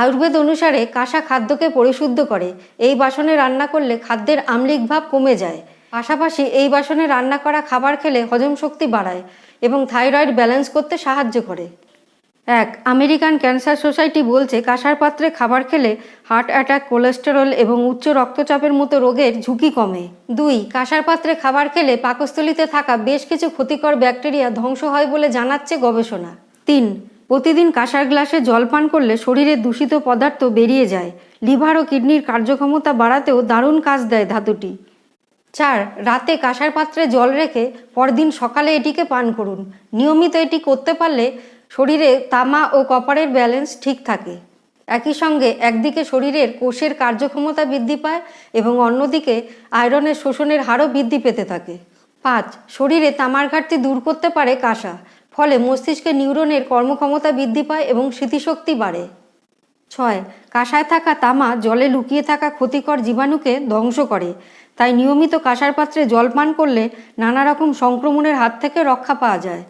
আয়ুর্বেদ অনুসারে কাঁসা খাদ্যকে পরিশুদ্ধ করে। এই বাসনে রান্না করলে খাদ্যের আম্লিক ভাব কমে যায়। পাশাপাশি এই বাসনে রান্না করা খাবার খেলে হজম শক্তি বাড়ায় এবং থাইরয়েড ব্যালেন্স করতে সাহায্য করে। এক, আমেরিকান ক্যান্সার সোসাইটি বলছে কাঁসার পাত্রে খাবার খেলে হার্ট অ্যাটাক, কোলেস্টেরল এবং উচ্চ রক্তচাপের মতো রোগের ঝুঁকি কমে। দুই, কাঁসার পাত্রে খাবার খেলে পাকস্থলিতে থাকা বেশ কিছু ক্ষতিকর ব্যাকটেরিয়া ধ্বংস হয় বলে জানাচ্ছে গবেষণা। তিন প্রতিদিন কাঁসার গ্লাসে জল পান করলে শরীরে দূষিত পদার্থ বেরিয়ে যায়। লিভার ও কিডনির কার্যক্ষমতা বাড়াতেও দারুণ কাজ দেয় ধাতুটি। চার, রাতে কাঁসার পাত্রে জল রেখে পরদিন সকালে এটিকে পান করুন। নিয়মিত এটি করতে পারলে শরীরে তামা ও কপারের ব্যালেন্স ঠিক থাকে। একই সঙ্গে একদিকে শরীরের কোষের কার্যক্ষমতা বৃদ্ধি পায় এবং অন্যদিকে আয়রনের শোষণের হারও বৃদ্ধি পেতে থাকে। পাঁচ, শরীরে তামার ঘাটতি দূর করতে পারে কাঁসা। ফলে মস্তিষ্কে নিউরনের কর্মক্ষমতা বৃদ্ধি পায় এবং স্মৃতিশক্তি বাড়ে। ছয়, কাঁসায় থাকা তামা জলে লুকিয়ে থাকা ক্ষতিকর জীবাণুকে ধ্বংস করে। তাই নিয়মিত কাঁসার পাত্রে জল পান করলে নানা রকম সংক্রমণের হাত থেকে রক্ষা পাওয়া যায়।